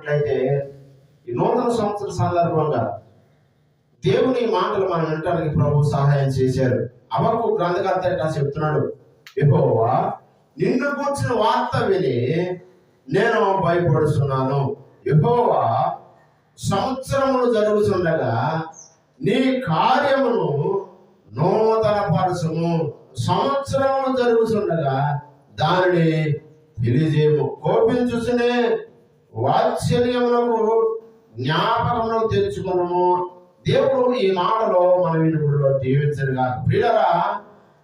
చూసినట్లయితే ఈ నూతన సంవత్సర సందర్భంగా దేవుని మాటలు మనం వినటానికి ప్రభు సహాయం చేశారు. అవకు గ్రంథకర్త ఇట్లా చెప్తున్నాడు. యెహోవా నిన్ను కూర్చిన వార్త విని నేను భయపడుతున్నాను యెహోవా సంవత్సరములు జరుగుతుండగా నీ కార్యమును నూతన పరచము సంవత్సరములు జరుగుతుండగా దానిని తెలియజేయము. కోపించుసునే వాత్సల్యములకు జ్ఞాపకమును తెచ్చుకున్నాము దేవుడు ఈ మాటలో మన వినుగుడులో కాదు ప్రియులరా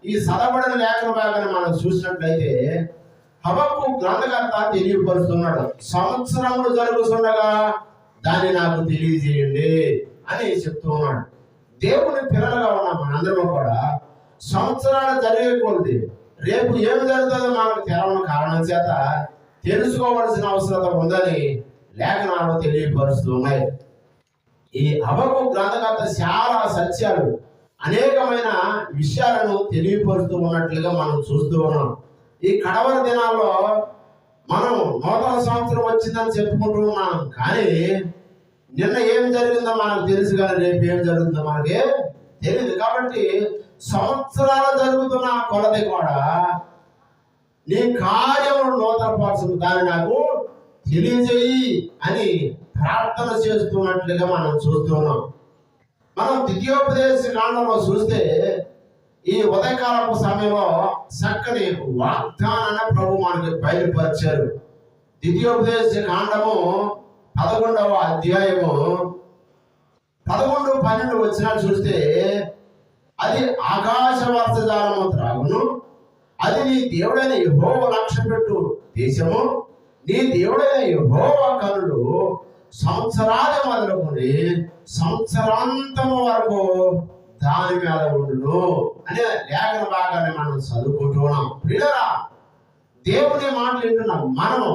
ఈ సదబడిన లేఖన భాగాన్ని మనం చూసినట్లయితే హబక్కు గ్రంథకర్త తెలియపరుస్తున్నాడు. సంవత్సరములు జరుగుతుండగా దాన్ని నాకు తెలియజేయండి అని చెప్తూ ఉన్నాడు. దేవుని పిల్లలుగా ఉన్న మనందరం కూడా సంవత్సరాలు జరిగే కొద్ది రేపు ఏమి జరుగుతుందో మనకు తెలవని కారణం చేత తెలుసుకోవలసిన అవసరత ఉందని లేఖనాలు తెలియపరుస్తూ ఉన్నాయి ఈ అవకు గ్రంథకర్త చాలా సత్యాలు అనేకమైన విషయాలను తెలియపరుస్తూ ఉన్నట్లుగా మనం చూస్తూ ఉన్నాం. ఈ కడవరి దినాల్లో మనం నూతన సంవత్సరం వచ్చిందని చెప్పుకుంటూ ఉన్నాం. కానీ నిన్న ఏం జరిగిందో మనకు తెలుసు కానీ రేపు ఏం జరుగుతుందో మనకి తెలియదు కాబట్టి సంవత్సరాలు జరుగుతున్న కొలది కూడా నీ కార్యమును నూతనపరచు దాన్ని నాకు తెలియజేయి అని ప్రార్థన చేస్తున్నట్లుగా మనం చూస్తున్నాం. మనం ద్వితీయోపదేశ కాలంలో చూస్తే ఈ ఉదయకాలపు సమయంలో చక్కని వాగ్దానాన్ని ప్రభు మనకి బయలుపరిచారు. ద్వితీయోపదేశ కాండము పదకొండవ అధ్యాయము పదకొండు పన్నెండు వచ్చినా చూస్తే అది ఆకాశ వర్షజాలము త్రాగును అది నీ దేవుడైన యహోవ లక్ష్యం పెట్టు. దేశము నీ దేవుడైన యహోవ కనులు సంవత్సరాది మొదలుకొని సంవత్సరాంతము వరకు దాని మీద ఉండును అనే లేఖన భాగాన్ని మనం చదువుకుంటున్నాం ప్రియులరా దేవుని మాటలు వింటున్నాం మనము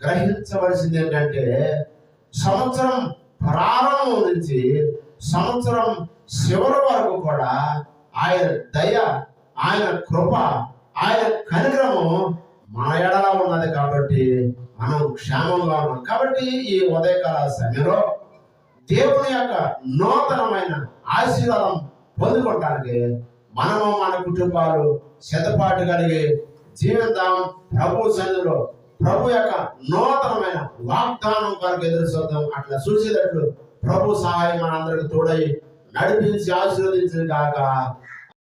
గ్రహించవలసింది ఏంటంటే సంవత్సరం ప్రారంభం నుంచి సంవత్సరం చివరి వరకు కూడా ఆయన దయ ఆయన కృప ఆయన కనుగ్రహం మన ఎడలా ఉన్నది కాబట్టి మనం క్షేమంగా ఉన్నాం. కాబట్టి ఈ ఉదయకాల సమయంలో దేవుని యొక్క నూతనమైన ఆశీర్వాదం పొందుకోవటానికి మనము మన కుటుంబాలు సిద్ధపాటు కలిగి జీవిద్దాం ప్రభు సన్నిధిలో ప్రభు యొక్క నూతనమైన వాగ్దానం కొరకు ఎదురు చూద్దాం. అట్లా చూసేటట్లు ప్రభు సహాయం మనందరికి తోడై నడిపించి ఆశీర్వదించిన కాక